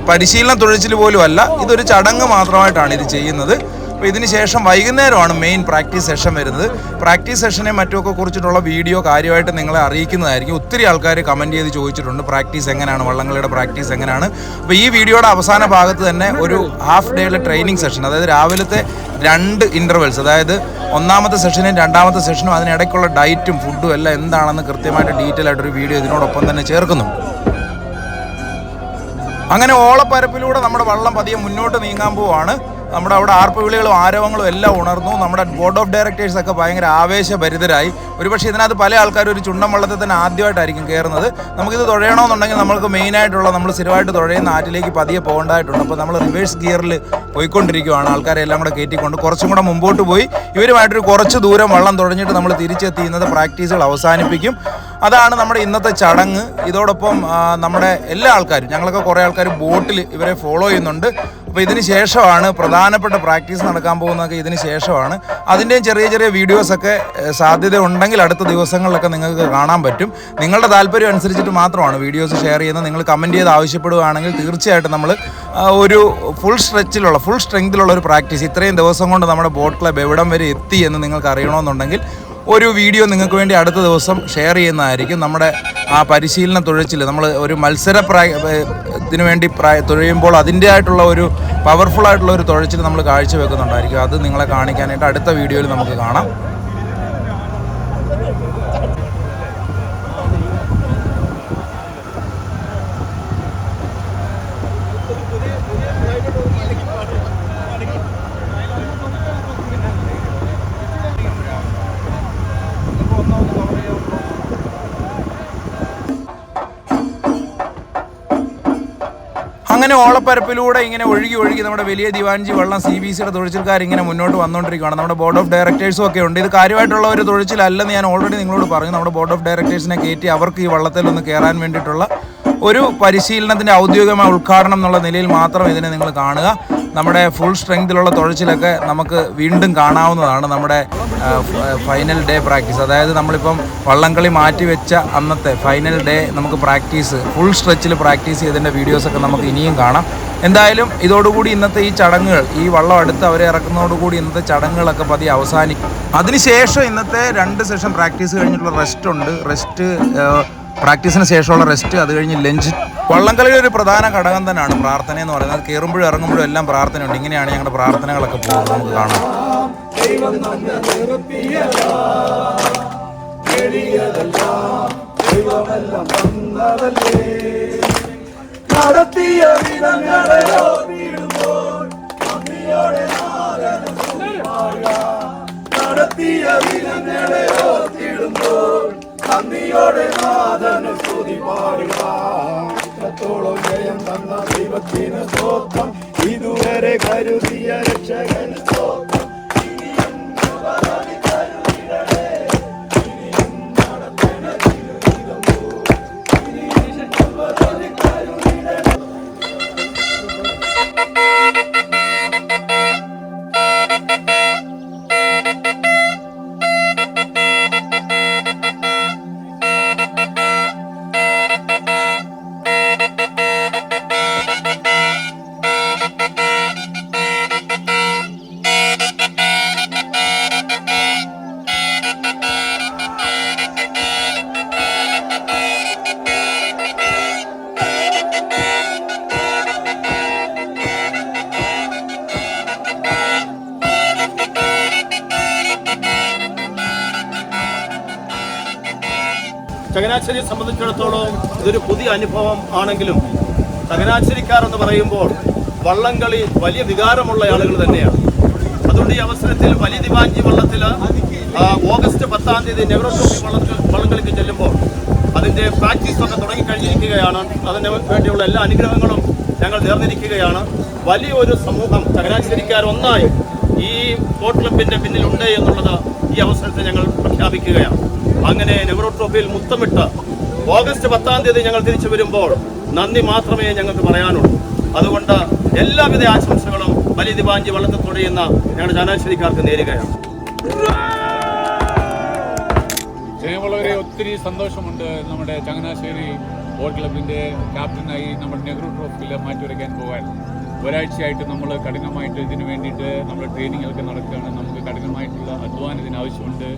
പരിശീലന തുഴച്ചിൽ പോലും അല്ല ഇതൊരു ചടങ്ങ് മാത്രമായിട്ടാണ് ഇത് ചെയ്യുന്നത്. അപ്പോൾ ഇതിന് ശേഷം വൈകുന്നേരമാണ് മെയിൻ പ്രാക്ടീസ് സെഷൻ വരുന്നത്. പ്രാക്ടീസ് സെഷനെ മറ്റുമൊക്കെ കുറിച്ചിട്ടുള്ള വീഡിയോ കാര്യമായിട്ട് നിങ്ങളെ അറിയിക്കുന്നതായിരിക്കും. ഒത്തിരി ആൾക്കാർ കമന്റ് ചെയ്ത് ചോദിച്ചിട്ടുണ്ട് പ്രാക്ടീസ് എങ്ങനെയാണ് വള്ളങ്ങളുടെ പ്രാക്ടീസ് എങ്ങനെയാണ്. അപ്പോൾ ഈ വീഡിയോയുടെ അവസാന ഭാഗത്ത് തന്നെ ഒരു ഹാഫ് ഡേയിലെ ട്രെയിനിങ് സെഷൻ അതായത് രാവിലത്തെ രണ്ട് ഇന്റർവെൽസ് അതായത് ഒന്നാമത്തെ സെഷനും രണ്ടാമത്തെ സെഷനും അതിനിടയ്ക്കുള്ള ഡയറ്റും ഫുഡും എല്ലാം എന്താണെന്ന് കൃത്യമായിട്ട് ഡീറ്റെയിൽ ആയിട്ടൊരു വീഡിയോ ഇതിനോടൊപ്പം തന്നെ ചേർക്കുന്നു. അങ്ങനെ ഓളപ്പരപ്പിലൂടെ നമ്മുടെ വള്ളം പതിയെ മുന്നോട്ട് നീങ്ങാൻ പോവാണ്. നമ്മുടെ അവിടെ ആർപ്പുവിളികളും ആരവങ്ങളും എല്ലാം ഉണർന്നു. നമ്മുടെ ബോർഡ് ഓഫ് ഡയറക്ടേഴ്സ് ഒക്കെ ഭയങ്കര ആവേശഭരിതരായി. ഒരുപക്ഷെ ഇതിനകത്ത് പല ആൾക്കാരും ഒരു ചുണ്ടൻ വള്ളത്തിൽ തന്നെ ആദ്യമായിട്ടായിരിക്കും കയറുന്നത് നമുക്കിത് തുഴയണമെന്നുണ്ടെങ്കിൽ നമുക്ക് മെയിനായിട്ടുള്ള നമ്മൾ സ്ഥിരമായിട്ട് തുഴയുന്ന ആറ്റിലേക്ക് പതിയെ പോകേണ്ടതായിട്ടുണ്ട്. അപ്പോൾ നമ്മൾ റിവേഴ്സ് ഗിയറിൽ പോയിക്കൊണ്ടിരിക്കുകയാണ് ആൾക്കാരെ എല്ലാം കൂടെ കയറ്റിക്കൊണ്ട് കുറച്ചും കൂടെ മുമ്പോട്ട് പോയി. ഇവരുമായിട്ടൊരു കുറച്ച് ദൂരം വള്ളം തുഴഞ്ഞിട്ട് നമ്മൾ തിരിച്ചെത്തി ഇന്നത്തെ പ്രാക്ടീസുകൾ അവസാനിപ്പിക്കും. അതാണ് നമ്മുടെ ഇന്നത്തെ ചടങ്ങ്. ഇതോടൊപ്പം നമ്മുടെ എല്ലാ ആൾക്കാരും ഞങ്ങളൊക്കെ കുറേ ആൾക്കാർ ബോട്ടിൽ ഇവരെ ഫോളോ ചെയ്യുന്നുണ്ട്. അപ്പോൾ ഇതിന് ശേഷമാണ് പ്രധാനപ്പെട്ട പ്രാക്ടീസ് നടക്കാൻ പോകുന്നതൊക്കെ ഇതിന് ശേഷമാണ്. അതിന്റെയും ചെറിയ ചെറിയ വീഡിയോസൊക്കെ സാധ്യത ഉണ്ടെങ്കിൽ അടുത്ത ദിവസങ്ങളിലൊക്കെ നിങ്ങൾക്ക് കാണാൻ പറ്റും. നിങ്ങളുടെ താല്പര്യം അനുസരിച്ചിട്ട് മാത്രമാണ് വീഡിയോസ് ഷെയർ ചെയ്യുന്നത്. നിങ്ങൾ കമന്റ് ചെയ്ത് ആവശ്യപ്പെടുകയാണെങ്കിൽ തീർച്ചയായിട്ടും നമ്മൾ ഒരു ഫുൾ സ്ട്രെച്ചിലുള്ള ഫുൾ സ്ട്രെങ്തിലുള്ള ഒരു പ്രാക്ടീസ് ഇത്രയും ദിവസം കൊണ്ട് നമ്മുടെ ബോട്ട് ക്ലബ് എവിടം വരെ എത്തി എന്ന് നിങ്ങൾക്ക് അറിയണമെന്നുണ്ടെങ്കിൽ ഒരു വീഡിയോ നിങ്ങൾക്ക് വേണ്ടി അടുത്ത ദിവസം ഷെയർ ചെയ്യുന്നതായിരിക്കും. നമ്മുടെ ആ പരിശീലന തുഴച്ചിൽ നമ്മൾ ഒരു മത്സര പ്രായ ഇതിനു വേണ്ടി പ്രായ തുഴയുമ്പോൾ അതിന്റെ ആയിട്ടുള്ള ഒരു പവർഫുൾ ആയിട്ടുള്ള ഒരു തുഴച്ചിൽ നമ്മൾ കാഴ്ചവെക്കുന്നുണ്ടായിരിക്കും. അത് നിങ്ങളെ കാണിക്കാനായിട്ട് അടുത്ത വീഡിയോയിൽ നമുക്ക് കാണാം. അങ്ങനെ ഓളപ്പരപ്പിലൂടെ ഇങ്ങനെ ഒഴുകി ഒഴുകി നമ്മുടെ വലിയ ദിവാൻജി വെള്ളം സി ബി സിയുടെ തുഴച്ചിൽക്കാർ ഇങ്ങനെ മുന്നോട്ട് വന്നുകൊണ്ടിരിക്കുകയാണ് നമ്മുടെ ബോർഡ് ഓഫ് ഡയറക്ടേഴ്സും ഒക്കെ ഉണ്ട്. ഇത് കാര്യമായിട്ടുള്ള ഒരു തുഴച്ചിലല്ലെന്ന് ഞാൻ ഓൾറെഡി നിങ്ങളോട് പറഞ്ഞു. നമ്മുടെ ബോർഡ് ഓഫ് ഡയറക്ടേഴ്സിനെ കയറ്റി അവർക്ക് ഈ വള്ളത്തിൽ ഒന്ന് കയറാൻ വേണ്ടിയിട്ടുള്ള ഒരു പരിശീലനത്തിന്റെ ഔദ്യോഗികമായ ഉദ്ഘാടനം എന്നുള്ള നിലയിൽ മാത്രം ഇതിനെ നിങ്ങൾ കാണുക. നമ്മുടെ ഫുൾ സ്ട്രെങ്തിലുള്ള തുഴച്ചിലൊക്കെ നമുക്ക് വീണ്ടും കാണാവുന്നതാണ് നമ്മുടെ ഫൈനൽ ഡേ പ്രാക്ടീസ് അതായത് നമ്മളിപ്പം വള്ളംകളി മാറ്റി വെച്ച അന്നത്തെ ഫൈനൽ ഡേ നമുക്ക് പ്രാക്ടീസ് ഫുൾ സ്ട്രെച്ചിൽ പ്രാക്ടീസ് ചെയ്തതിന്റെ വീഡിയോസൊക്കെ നമുക്ക് ഇനിയും കാണാം. എന്തായാലും ഇതോടുകൂടി ഇന്നത്തെ ഈ ചടങ്ങുകൾ ഈ വള്ളം അടുത്ത് അവരെ ഇറക്കുന്നതോടുകൂടി ഇന്നത്തെ ചടങ്ങുകളൊക്കെ പതിയെ അവസാനിക്കും. അതിനുശേഷം ഇന്നത്തെ രണ്ട് സെഷൻ പ്രാക്ടീസ് കഴിഞ്ഞിട്ടുള്ള റെസ്റ്റ് ഉണ്ട്. റെസ്റ്റ് പ്രാക്ടീസിന് ശേഷമുള്ള റെസ്റ്റ് അത് കഴിഞ്ഞ് ലഞ്ച് വള്ളംകളിയുടെ ഒരു പ്രധാന ഘടകം തന്നെയാണ് പ്രാർത്ഥന എന്ന് പറയുന്നത്. കയറുമ്പോഴും ഇറങ്ങുമ്പോഴും എല്ലാം പ്രാർത്ഥനയുണ്ട്. ഇങ്ങനെയാണ് ഞങ്ങളുടെ പ്രാർത്ഥനകളൊക്കെ പോകുന്നത്. നമുക്ക് കാണാം. നടത്തിയ വിധങ്ങളെ ഓർത്തിടുമ്പോൾ നന്ദിയോടെ നാഥന് സ്തുതി പാടുക. നടത്തിയ വിധങ്ങളെ ഓർത്തിടുമ്പോൾ നന്ദിയോടെ നാഥന് സ്തുതി പാടുക. ഇത്രത്തോളം ജയം തന്ന ദൈവത്തിന് സ്തോത്രം. ഇതുവരെ കരുതിയ രക്ഷകന് ചങ്ങനാശ്ശേരിയെ സംബന്ധിച്ചിടത്തോളം ഇതൊരു പുതിയ അനുഭവം ആണെങ്കിലും ചങ്ങനാശ്ശേരിക്കാർ എന്ന് പറയുമ്പോൾ വള്ളംകളി വലിയ വികാരമുള്ള ആളുകൾ തന്നെയാണ്. അതുകൊണ്ട് ഈ അവസരത്തിൽ വലിയ ദിവാഞ്ചി വള്ളത്തിൽ ഓഗസ്റ്റ് പത്താം തീയതി നെഹ്റു ട്രോഫി വള്ളത്തിൽ വള്ളംകളിക്ക് ചെല്ലുമ്പോൾ അതിന്റെ പ്രാക്ടീസൊക്കെ തുടങ്ങിക്കഴിഞ്ഞിരിക്കുകയാണ്. അതിന് വേണ്ടിയുള്ള എല്ലാ അനുഗ്രഹങ്ങളും ഞങ്ങൾ നേർന്നിരിക്കുകയാണ്. വലിയൊരു സമൂഹം ചങ്ങനാശ്ശേരിക്കാർ ഒന്നായി ഈ ബോട്ട് ക്ലബിന്റെ പിന്നിലുണ്ട് എന്നുള്ളത് ഈ അവസരത്തിൽ ഞങ്ങൾ പ്രഖ്യാപിക്കുകയാണ്. അങ്ങനെ നെഹ്റു ട്രോഫിയിൽ മുത്തമിട്ട് ഓഗസ്റ്റ് പത്താം തീയതി ഞങ്ങൾ തിരിച്ചു വരുമ്പോൾ നന്ദി മാത്രമേ ഞങ്ങൾക്ക് പറയാനുള്ളൂ. അതുകൊണ്ട് എല്ലാവിധ ആശംസകളും വലിയ ദിവാഞ്ചി വള്ളത്തിൽ തുഴയുന്ന ഞങ്ങളുടെ ജനാശ്വരിക്കാർക്ക് നേരുകയാണ്. ജയമുള്ളവരെ ഒത്തിരി സന്തോഷമുണ്ട് നമ്മുടെ ചങ്ങനാശ്ശേരി ബോട്ട് ക്ലബിന്റെ ക്യാപ്റ്റനായി നമ്മൾ നെഹ്റു ട്രോഫിയിൽ മാറ്റിവരയ്ക്കാൻ പോകാൻ ഒരാഴ്ചയായിട്ട് നമ്മൾ കഠിനമായിട്ട് ഇതിന് വേണ്ടിയിട്ട് നമ്മൾ ട്രെയിനിങ്ങൊക്കെ നടക്കുകയാണ്. നമുക്ക് കഠിനമായിട്ടുള്ള അധ്വാനം ഇതിന് ആവശ്യമുണ്ട്.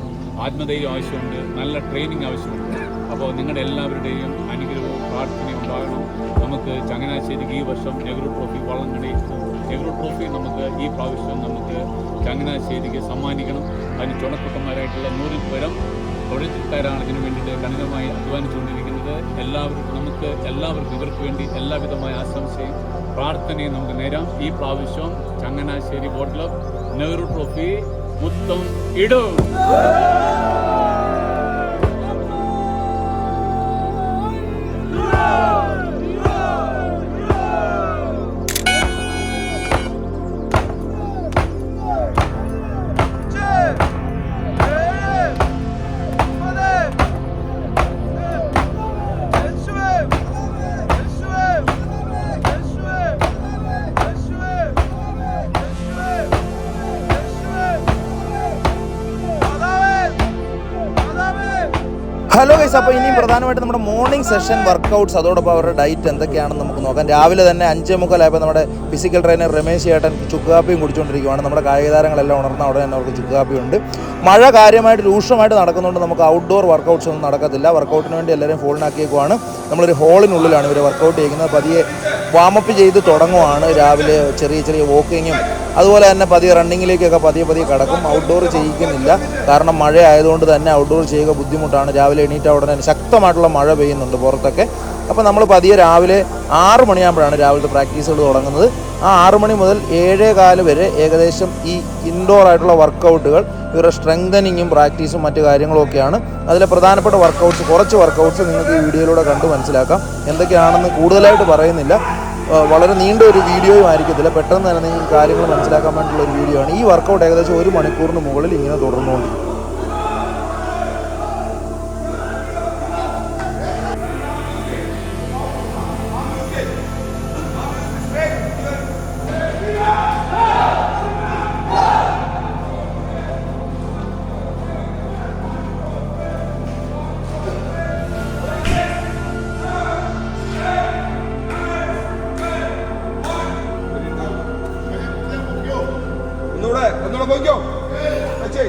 ആത്മധൈര്യം ആവശ്യമുണ്ട് നല്ല ട്രെയിനിങ് ആവശ്യമുണ്ട്. അപ്പോൾ നിങ്ങളുടെ എല്ലാവരുടെയും അനുഗ്രഹവും പ്രാർത്ഥനയും ഉണ്ടാകണം. നമുക്ക് ചങ്ങനാശ്ശേരിക്ക് ഈ വർഷം നെഹ്റു ട്രോഫി വള്ളംകളി നെഹ്റു ട്രോഫി നമുക്ക് ഈ പ്രാവശ്യം നമുക്ക് ചങ്ങനാശ്ശേരിക്ക് സമ്മാനിക്കണം. അതിന് ചുണക്കുട്ടന്മാരായിട്ടുള്ള നൂറിൽ പരം തൊഴിൽക്കാരാണ് ഇതിനു വേണ്ടിയിട്ട് കഠിനമായി അധ്വാനിച്ചുകൊണ്ടിരിക്കുന്നത്. എല്ലാവർക്കും നമുക്ക് എല്ലാവർക്കും ഇവർക്ക് വേണ്ടി എല്ലാവിധമായ ആശംസയും പ്രാർത്ഥനയും നമുക്ക് നേരാം. ഈ പ്രാവശ്യം Changanassery boat club Nehru trophy മുത്തം ഇടും ഹലോ ഗൈസ് അപ്പോൾ ഇനിയും പ്രധാനമായിട്ട് നമ്മുടെ മോർണിംഗ് സെഷൻ വർക്കൗട്ട്സ് അതോടൊപ്പം അവരുടെ ഡയറ്റ് എന്തൊക്കെയാണെന്ന് നമുക്ക് നോക്കാം. രാവിലെ തന്നെ അഞ്ചേ മുക്കാലായപ്പോൾ നമ്മുടെ ഫിസിക്കൽ ട്രെയിനർ രമേശ് ചേട്ടൻ ചുക്കുകാപ്പിയും കുടിച്ചുകൊണ്ടിരിക്കുകയാണ് നമ്മുടെ കായിക താരങ്ങളെല്ലാം ഉണർന്ന അവിടെ തന്നെ അവർക്ക് ചുക്കുകാപ്പിയുണ്ട് മഴ കാര്യമായിട്ട് രൂക്ഷമായിട്ട് നടക്കുന്നുണ്ട് നമുക്ക് ഔട്ട്ഡോർ വർക്കൗട്ട്സ് ഒന്നും നടക്കത്തില്ല. വർക്കൗട്ടിന് വേണ്ടി എല്ലാവരും ഫോണിനാക്കിയേക്കുവാണ് നമ്മളൊരു ഹോളിനുള്ളിലാണ് ഇവർ വർക്കൗട്ട് ചെയ്യുന്നത്. പതിയെ വാമപ്പ് ചെയ്ത് തുടങ്ങുവാണ് രാവിലെ ചെറിയ ചെറിയ വോക്കിങ്ങും അതുപോലെ തന്നെ പതിയെ റണ്ണിങ്ങിലേക്കൊക്കെ പതിയെ പതിയെ കിടക്കും. ഔട്ട്ഡോർ ചെയ്യിക്കുന്നില്ല. കാരണം മഴ ആയതുകൊണ്ട് തന്നെ ഔട്ട്ഡോർ ചെയ്യുക ബുദ്ധിമുട്ടാണ്. രാവിലെ എണീറ്റ ഉടനെ ശക്തമായിട്ടുള്ള മഴ പെയ്യുന്നുണ്ട് പുറത്തൊക്കെ. അപ്പോൾ നമ്മൾ പതിയെ രാവിലെ ആറ് മണിയാകുമ്പോഴാണ് രാവിലത്തെ പ്രാക്ടീസുകൾ തുടങ്ങുന്നത്. ആ ആറ് മണി മുതൽ ഏഴേ കാൽ വരെ ഏകദേശം ഈ ഇൻഡോർ ആയിട്ടുള്ള വർക്കൗട്ടുകൾ ഇവരുടെ സ്ട്രെങ്തനിങ്ങും പ്രാക്ടീസും മറ്റു കാര്യങ്ങളൊക്കെയാണ്. അതിലെ പ്രധാനപ്പെട്ട വർക്കൗട്ട്സ് കുറച്ച് വർക്കൗട്ട്സ് നിങ്ങൾക്ക് ഈ വീഡിയോയിലൂടെ കണ്ട് മനസ്സിലാക്കാം. എന്തൊക്കെയാണെന്ന് കൂടുതലായിട്ട് പറയുന്നില്ല. വളരെ നീണ്ട ഒരു വീഡിയോയും ആയിരിക്കത്തില്ല. പെട്ടെന്ന് തന്നെ കാര്യങ്ങൾ മനസ്സിലാക്കാൻ വേണ്ടിയുള്ള ഒരു വീഡിയോ ആണ്. ഈ വർക്കൗട്ട് ഏകദേശം ഒരു മണിക്കൂറിന് മുകളിൽ ഇങ്ങനെ തുടർന്നുകൊണ്ടിരിക്കും. ഒന്നുകൂടെ ഒന്നുകൂടെ പോയിക്കോ. വെച്ചേ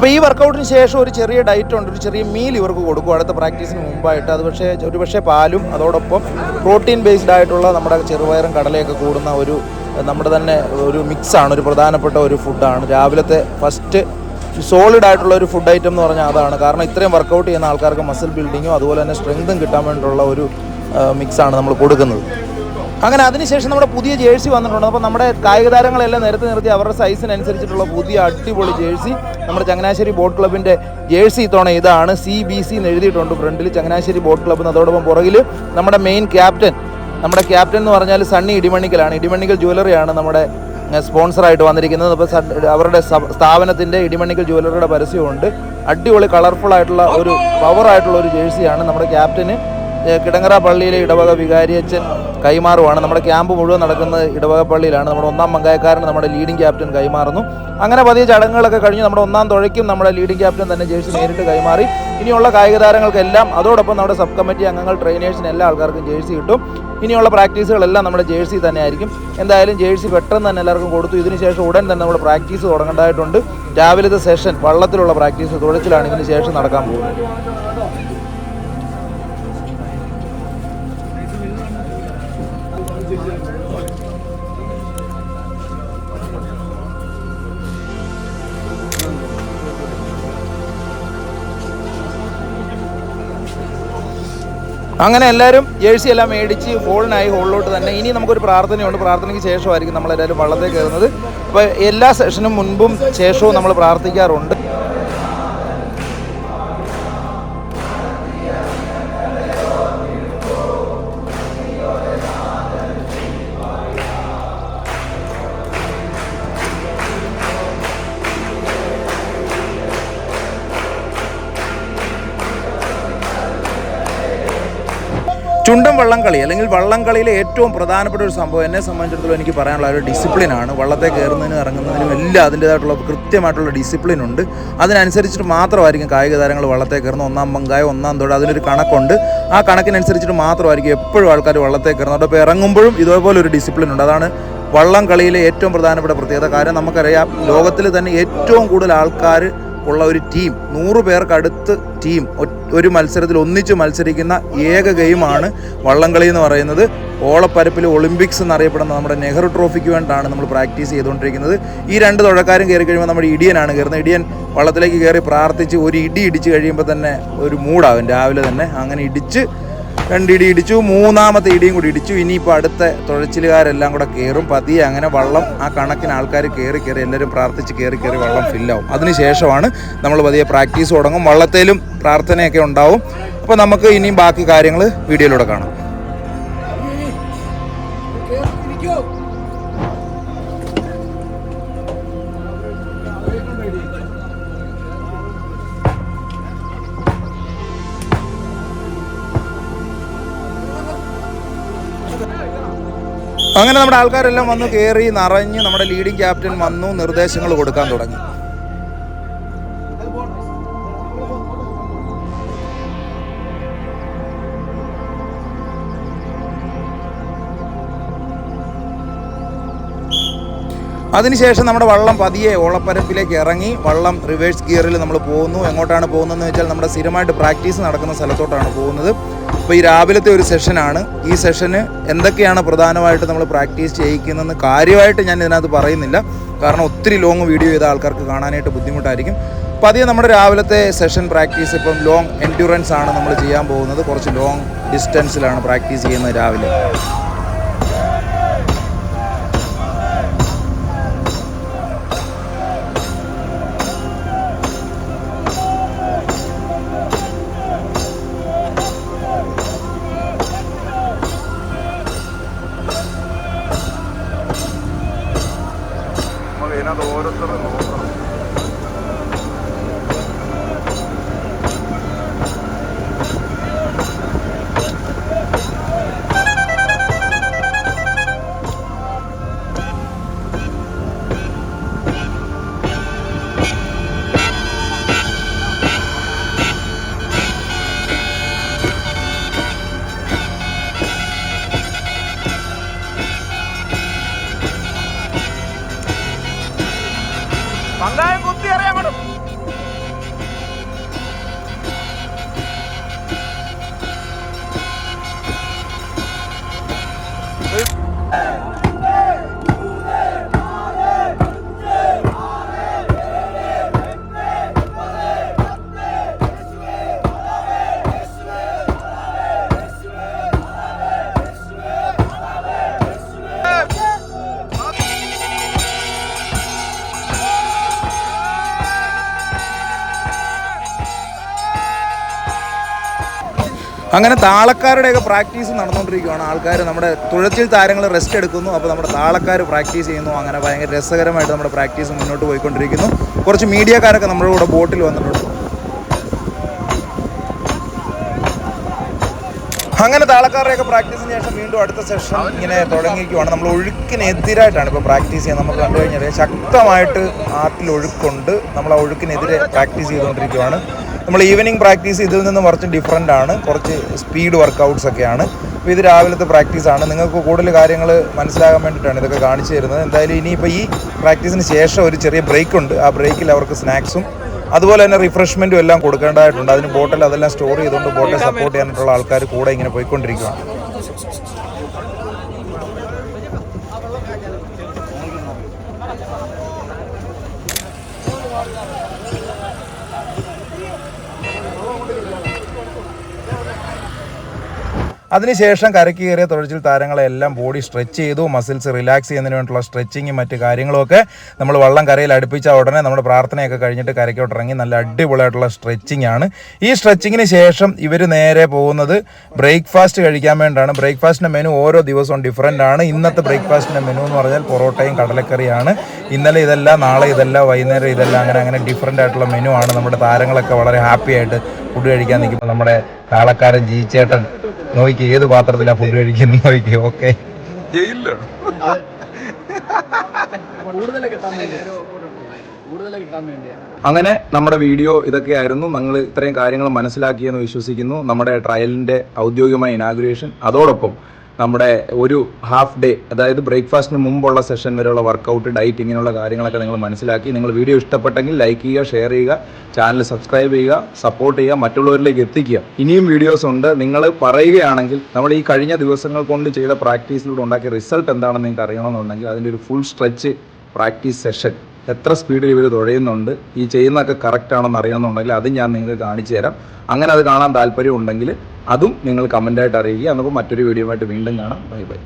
അപ്പോൾ ഈ വർക്കൗട്ടിന് ശേഷം ഒരു ചെറിയ ഡയറ്റ് ഉണ്ട് ഒരു ചെറിയ മീൽ ഇവർക്ക് കൊടുക്കും അടുത്ത പ്രാക്ടീസിന് മുമ്പായിട്ട്. അത് പക്ഷേ ഒരു പക്ഷേ പാലും അതോടൊപ്പം പ്രോട്ടീൻ ബേസ്ഡ് ആയിട്ടുള്ള നമ്മുടെ ചെറുപയറും കടലയൊക്കെ കൂടുന്ന ഒരു നമ്മുടെ തന്നെ ഒരു മിക്സാണ് ഒരു പ്രധാനപ്പെട്ട ഒരു ഫുഡാണ് രാവിലത്തെ ഫസ്റ്റ് സോളിഡ് ആയിട്ടുള്ള ഒരു ഫുഡ് ഐറ്റം എന്ന് പറഞ്ഞാൽ അതാണ്. കാരണം ഇത്രയും വർക്കൗട്ട് ചെയ്യുന്ന ആൾക്കാർക്ക് മസിൽ ബിൽഡിങ്ങും അതുപോലെ തന്നെ സ്ട്രെങ്തും കിട്ടാൻ വേണ്ടിയിട്ടുള്ള ഒരു മിക്സാണ് നമ്മൾ കൊടുക്കുന്നത്. അങ്ങനെ അതിനുശേഷം നമ്മുടെ പുതിയ ജേഴ്സി വന്നിട്ടുണ്ട്. അപ്പോൾ നമ്മുടെ കായിക താരങ്ങളെല്ലാം നിരത്തി നിർത്തി അവരുടെ സൈസിനനുസരിച്ചിട്ടുള്ള പുതിയ അടിപൊളി ജേഴ്സി. നമ്മുടെ ചങ്ങനാശ്ശേരി ബോട്ട് ക്ലബിന്റെ ജേഴ്സി ഇത്തവണ ഇതാണ്. സി ബി സി എന്ന് എഴുതിയിട്ടുണ്ട് ഫ്രണ്ടിൽ ചങ്ങനാശ്ശേരി ബോട്ട് ക്ലബ് അതോടൊപ്പം പുറകിൽ നമ്മുടെ മെയിൻ ക്യാപ്റ്റൻ. നമ്മുടെ ക്യാപ്റ്റൻ എന്ന് പറഞ്ഞാൽ സണ്ണി ഇടിമണ്ണിക്കലാണ് ഇടിമണ്ണിക്കൽ ജ്വല്ലറിയാണ് നമ്മുടെ സ്പോൺസറായിട്ട് വന്നിരിക്കുന്നത്. അപ്പോൾ അവരുടെ സ്ഥാപനത്തിന്റെ ഇടിമണ്ണിക്കൽ ജ്വല്ലറിയുടെ പരസ്യമുണ്ട്. അടിപൊളി കളർഫുൾ ആയിട്ടുള്ള ഒരു പവർ ആയിട്ടുള്ള ഒരു ജേഴ്സിയാണ് നമ്മുടെ ക്യാപ്റ്റന് കിടങ്ങറ പള്ളിയിലെ ഇടവക വികാരിയച്ഛൻ കൈമാറുവാണ്. നമ്മുടെ ക്യാമ്പ് മുഴുവൻ നടക്കുന്നത് ഇടവക പള്ളിയിലാണ് നമ്മുടെ ഒന്നാം പങ്കായക്കാരൻ നമ്മുടെ ലീഡിംഗ് ക്യാപ്റ്റൻ കൈമാറുന്നു. അങ്ങനെ പതിയ ചടങ്ങുകളൊക്കെ കഴിഞ്ഞ് നമ്മുടെ ഒന്നാം തുഴയ്ക്കും നമ്മുടെ ലീഡിംഗ് ക്യാപ്റ്റൻ തന്നെ ജേഴ്സി നേരിട്ട് കൈമാറി. ഇനിയുള്ള കായിക താരങ്ങൾക്കെല്ലാം അതോടൊപ്പം നമ്മുടെ സബ് കമ്മിറ്റി അംഗങ്ങൾ ട്രെയിനേഴ്സിന് എല്ലാ ആൾക്കാർക്കും ജേഴ്സി കിട്ടും. ഇനിയുള്ള പ്രാക്ടീസുകളെല്ലാം നമ്മുടെ ജേഴ്സി തന്നെ ആയിരിക്കും എന്തായാലും ജേഴ്സി പെട്ടെന്ന് തന്നെ എല്ലാവർക്കും കൊടുത്തു. ഇതിനുശേഷം ഉടൻ തന്നെ നമ്മൾ പ്രാക്ടീസ് തുടങ്ങേണ്ടതായിട്ടുണ്ട്. രാവിലത്തെ സെഷൻ വള്ളത്തിലുള്ള പ്രാക്ടീസ് തുഴച്ചിലാണ് ഇതിന് ശേഷം നടക്കാൻ പോകുന്നത്. അങ്ങനെ എല്ലാവരും ജേഴ്സി എല്ലാം മേടിച്ച് ഹോളിനായി ഹോളിലോട്ട് തന്നെ ഇനി നമുക്കൊരു പ്രാർത്ഥനയുണ്ട്. പ്രാർത്ഥനയ്ക്ക് ശേഷമായിരിക്കും നമ്മളെല്ലാവരും വള്ളത്തേക്ക് കയറുന്നത്. അപ്പോൾ എല്ലാ സെഷനും മുൻപും ശേഷവും നമ്മൾ പ്രാർത്ഥിക്കാറുണ്ട്. ചുണ്ടൻ വള്ളംകളി അല്ലെങ്കിൽ വള്ളംകളിയിലെ ഏറ്റവും പ്രധാനപ്പെട്ട ഒരു സംഭവം എന്നെ സംബന്ധിച്ചിടത്തോളം എനിക്ക് പറയാനുള്ള ഒരു ഡിസിപ്ലിനാണ് വള്ളത്തെ കയറുന്നതിനും ഇറങ്ങുന്നതിനും എല്ലാം അതിന്റേതായിട്ടുള്ള കൃത്യമായിട്ടുള്ള ഡിസിപ്ലിൻ ഉണ്ട്. അതിനനുസരിച്ചിട്ട് മാത്രമായിരിക്കും കായിക താരങ്ങൾ വള്ളത്തെ കയറുന്ന ഒന്നാം പങ്കായ ഒന്നാം തൊഴിൽ അതിനൊരു കണക്കുണ്ട്. ആ കണക്കിനനുസരിച്ചിട്ട് മാത്രമായിരിക്കും എപ്പോഴും ആൾക്കാർ വള്ളത്തെ കയറുന്നത്. അപ്പോൾ ഇറങ്ങുമ്പോഴും ഇതേപോലെ ഒരു ഡിസിപ്ലിൻ ഉണ്ട്. അതാണ് വള്ളം കളിയിലെ ഏറ്റവും പ്രധാനപ്പെട്ട പ്രത്യേകത. കാരണം നമുക്കറിയാം ലോകത്തിൽ തന്നെ ഏറ്റവും കൂടുതൽ ആൾക്കാർ ഉള്ള ഒരു ടീം നൂറ് പേർക്കടുത്ത് ടീം ഒരു മത്സരത്തിൽ ഒന്നിച്ച് മത്സരിക്കുന്ന ഏക ഗെയിമാണ് വള്ളംകളി എന്ന് പറയുന്നത്. ഓളപ്പരപ്പിൽ ഒളിമ്പിക്സ് എന്നറിയപ്പെടുന്ന നമ്മുടെ നെഹ്റു ട്രോഫിക്ക് വേണ്ടിയാണ് നമ്മൾ പ്രാക്ടീസ് ചെയ്തുകൊണ്ടിരിക്കുന്നത്. ഈ രണ്ട് തുഴക്കാരും കയറി കഴിയുമ്പോൾ നമ്മുടെ ഇടിയനാണ് കയറുന്നത്. ഇടിയൻ വള്ളത്തിലേക്ക് കയറി പ്രാർത്ഥിച്ച് ഒരു ഇടി ഇടിച്ച് കഴിയുമ്പോൾ തന്നെ ഒരു മൂടാവും. രാവിലെ തന്നെ അങ്ങനെ ഇടിച്ച് രണ്ടിടി ഇടിച്ചു. മൂന്നാമത്തെ ഇടിയും കൂടി ഇടിച്ചു. ഇനിയിപ്പോൾ അടുത്ത തുഴച്ചിലുകാരെല്ലാം കൂടെ കയറും. പതിയെ അങ്ങനെ വള്ളം ആ കണക്കിന് ആൾക്കാർ കയറി കയറി എല്ലാവരും പ്രാർത്ഥിച്ച് കയറി കയറി വള്ളം ഫില്ലാവും അതിനുശേഷമാണ് നമ്മൾ പതിയെ പ്രാക്ടീസ് തുടങ്ങും. വള്ളത്തേലും പ്രാർത്ഥനയൊക്കെ ഉണ്ടാവും. അപ്പോൾ നമുക്ക് ഇനിയും ബാക്കി കാര്യങ്ങൾ വീഡിയോയിലൂടെ കാണാം. അങ്ങനെ നമ്മുടെ ആൾക്കാരെല്ലാം വന്ന് കയറി നിറഞ്ഞ് നമ്മുടെ ലീഡിംഗ് ക്യാപ്റ്റൻ വന്നു നിർദ്ദേശങ്ങൾ കൊടുക്കാൻ തുടങ്ങി. അതിനുശേഷം നമ്മുടെ വള്ളം പതിയെ ഓളപ്പരപ്പിലേക്ക് ഇറങ്ങി വള്ളം റിവേഴ്സ് ഗിയറിൽ നമ്മൾ പോകുന്നു. എങ്ങോട്ടാണ് പോകുന്നതെന്ന് വെച്ചാൽ നമ്മുടെ സ്ഥിരമായിട്ട് പ്രാക്ടീസ് നടക്കുന്ന സ്ഥലത്തോട്ടാണ് പോകുന്നത്. അപ്പോൾ ഈ രാവിലത്തെ ഒരു സെഷനാണ് ഈ സെഷന് എന്തൊക്കെയാണ് പ്രധാനമായിട്ട് നമ്മൾ പ്രാക്ടീസ് ചെയ്യിക്കുന്നതെന്ന് കാര്യമായിട്ട് ഞാൻ ഇതിനകത്ത് പറയുന്നില്ല. കാരണം ഒത്തിരി ലോങ് വീഡിയോ ചെയ്ത ആൾക്കാർക്ക് കാണാനായിട്ട് ബുദ്ധിമുട്ടായിരിക്കും. പതിയെ നമ്മുടെ രാവിലത്തെ സെഷൻ പ്രാക്ടീസ് ഇപ്പം ലോങ് എൻഡ്യൂറൻസ് ആണ് നമ്മൾ ചെയ്യാൻ പോകുന്നത്. കുറച്ച് ലോങ് ഡിസ്റ്റൻസിലാണ് പ്രാക്ടീസ് ചെയ്യുന്നത് രാവിലെ. അങ്ങനെ താളക്കാരുടെയൊക്കെ പ്രാക്ടീസ് നടന്നുകൊണ്ടിരിക്കുകയാണ്. ആൾക്കാർ നമ്മുടെ തുഴച്ചിൽ താരങ്ങൾ റെസ്റ്റ് എടുക്കുന്നു. അപ്പോൾ നമ്മുടെ താളക്കാർ പ്രാക്ടീസ് ചെയ്യുന്നു. അങ്ങനെ ഭയങ്കര രസകരമായിട്ട് നമ്മുടെ പ്രാക്ടീസ് മുന്നോട്ട് പോയിക്കൊണ്ടിരിക്കുന്നു. കുറച്ച് മീഡിയക്കാരൊക്കെ നമ്മുടെ കൂടെ ബോട്ടിൽ വന്നിട്ടുണ്ട്. അങ്ങനെ താളക്കാരുടെയൊക്കെ പ്രാക്ടീസിന് ശേഷം വീണ്ടും അടുത്ത സെഷൻ ഇങ്ങനെ തുടങ്ങിയിരിക്കുവാണ് നമ്മൾ ഒഴുക്കിനെതിരായിട്ടാണ് ഇപ്പോൾ പ്രാക്ടീസ് ചെയ്യുന്നത്. നമ്മൾ കണ്ടു കഴിഞ്ഞാൽ ശക്തമായിട്ട് ആറ്റിൽ ഒഴുക്കുണ്ട് നമ്മൾ ആ ഒഴുക്കിനെതിരെ പ്രാക്ടീസ് ചെയ്തുകൊണ്ടിരിക്കുവാണ് നമ്മൾ ഈവനിങ് പ്രാക്ടീസ് ഇതിൽ നിന്ന് കുറച്ച് ഡിഫറെന്റ് ആണ്. കുറച്ച് സ്പീഡ് വർക്കൗട്ട്സ് ഒക്കെയാണ്. അപ്പോൾ ഇത് രാവിലത്തെ പ്രാക്ടീസാണ് നിങ്ങൾക്ക് കൂടുതൽ കാര്യങ്ങൾ മനസ്സിലാകാൻ വേണ്ടിയിട്ടാണ് ഇതൊക്കെ കാണിച്ചു തരുന്നത്. എന്തായാലും ഇനിയിപ്പോൾ ഈ പ്രാക്ടീസിന് ശേഷം ഒരു ചെറിയ ബ്രേക്ക് ഉണ്ട്. ആ ബ്രേക്കിൽ അവർക്ക് സ്നാക്സും അതുപോലെ തന്നെ റിഫ്രഷ്മെന്റും എല്ലാം കൊടുക്കേണ്ടതായിട്ടുണ്ട്. അതിന് ബോട്ടിൽ അതെല്ലാം സ്റ്റോർ ചെയ്തുകൊണ്ട് ബോട്ടിൽ സപ്പോർട്ട് ചെയ്യാനായിട്ടുള്ള ആൾക്കാർ കൂടെ ഇങ്ങനെ പോയിക്കൊണ്ടിരിക്കുകയാണ്. അതിനുശേഷം കരക്ക് കയറിയ തുഴച്ചിൽ താരങ്ങളെല്ലാം ബോഡി സ്ട്രെച്ച് ചെയ്തു മസിൽസ് റിലാക്സ് ചെയ്യുന്നതിന് വേണ്ടിയുള്ള സ്ട്രെച്ചിങ്ങും മറ്റ് കാര്യങ്ങളൊക്കെ നമ്മൾ വള്ളം കരയിൽ അടുപ്പിച്ച ഉടനെ നമ്മുടെ പ്രാർത്ഥനയൊക്കെ കഴിഞ്ഞിട്ട് കരയ്ക്കോട്ട് ഇറങ്ങി നല്ല അടിപൊളിയായിട്ടുള്ള സ്ട്രെച്ചിങ് ആണ്. ഈ സ്ട്രെച്ചിങ്ങിന് ശേഷം ഇവർ നേരെ പോകുന്നത് ബ്രേക്ക്ഫാസ്റ്റ് കഴിക്കാൻ വേണ്ടിയാണ് ബ്രേക്ക്ഫാസ്റ്റിന്റെ മെനു ഓരോ ദിവസവും ഡിഫറെന്റ് ആണ്. ഇന്നത്തെ ബ്രേക്ക്ഫാസ്റ്റിന്റെ മെനു എന്ന് പറഞ്ഞാൽ പൊറോട്ടയും കടലക്കറിയാണ്. ഇന്നലെ ഇതെല്ലാം നാളെ ഇതെല്ലാം വൈകുന്നേരം ഇതെല്ലാം അങ്ങനെ അങ്ങനെ ഡിഫറെന്റ് ആയിട്ടുള്ള മെനു ആണ്. നമ്മുടെ താരങ്ങളൊക്കെ വളരെ ഹാപ്പി ആയിട്ട് ഫുഡ് കഴിക്കാൻ നിൽക്കുമ്പോൾ നമ്മുടെ താളക്കാരൻ ജീച്ചേട്ടൻ നോക്കി ഏത് പാത്രത്തിലാ ഫുഡ് കഴിക്കുന്നു നോക്കി ഓക്കെ അങ്ങനെ നമ്മുടെ വീഡിയോ ഇതൊക്കെയായിരുന്നു. നിങ്ങൾ ഇത്രയും കാര്യങ്ങൾ മനസ്സിലാക്കിയെന്ന് വിശ്വസിക്കുന്നു. നമ്മുടെ ട്രയലിന്റെ ഔദ്യോഗികമായ ഇനാഗുറേഷൻ അതോടൊപ്പം നമ്മുടെ ഒരു ഹാഫ് ഡേ അതായത് ബ്രേക്ക്ഫാസ്റ്റിന് മുമ്പുള്ള സെഷൻ വരെയുള്ള വർക്കൗട്ട് ഡയറ്റ് ഇങ്ങനെയുള്ള കാര്യങ്ങളൊക്കെ നിങ്ങൾ മനസ്സിലാക്കി. നിങ്ങൾ വീഡിയോ ഇഷ്ടപ്പെട്ടെങ്കിൽ ലൈക്ക് ചെയ്യുക ഷെയർ ചെയ്യുക ചാനൽ സബ്സ്ക്രൈബ് ചെയ്യുക സപ്പോർട്ട് ചെയ്യുക മറ്റുള്ളവരിലേക്ക് എത്തിക്കുക. ഇനിയും വീഡിയോസ് ഉണ്ട്. നിങ്ങൾ പറയുകയാണെങ്കിൽ നമ്മൾ ഈ കഴിഞ്ഞ ദിവസങ്ങൾ കൊണ്ട് ചെയ്ത പ്രാക്ടീസിലൂടെ ഉണ്ടാക്കിയ റിസൾട്ട് എന്താണെന്ന് നിങ്ങൾക്ക് അറിയണമെന്നുണ്ടെങ്കിൽ അതിന്റെ ഒരു ഫുൾ സ്ട്രെച്ച് പ്രാക്ടീസ് സെഷൻ എത്ര സ്പീഡിൽ ഇവർ തുഴയുന്നുണ്ട്? ഈ ചെയ്യുന്നതൊക്കെ കറക്റ്റ് ആണെന്ന് അറിയണമെന്നുണ്ടെങ്കിൽ അതും ഞാൻ നിങ്ങൾക്ക് കാണിച്ചു തരാം. അങ്ങനെ അത് കാണാൻ താല്പര്യം ഉണ്ടെങ്കിൽ അതും നിങ്ങൾ കമന്റായിട്ട് അറിയിക്കുക. നമുക്ക് മറ്റൊരു വീഡിയോ ആയിട്ട് വീണ്ടും കാണാം. Bye bye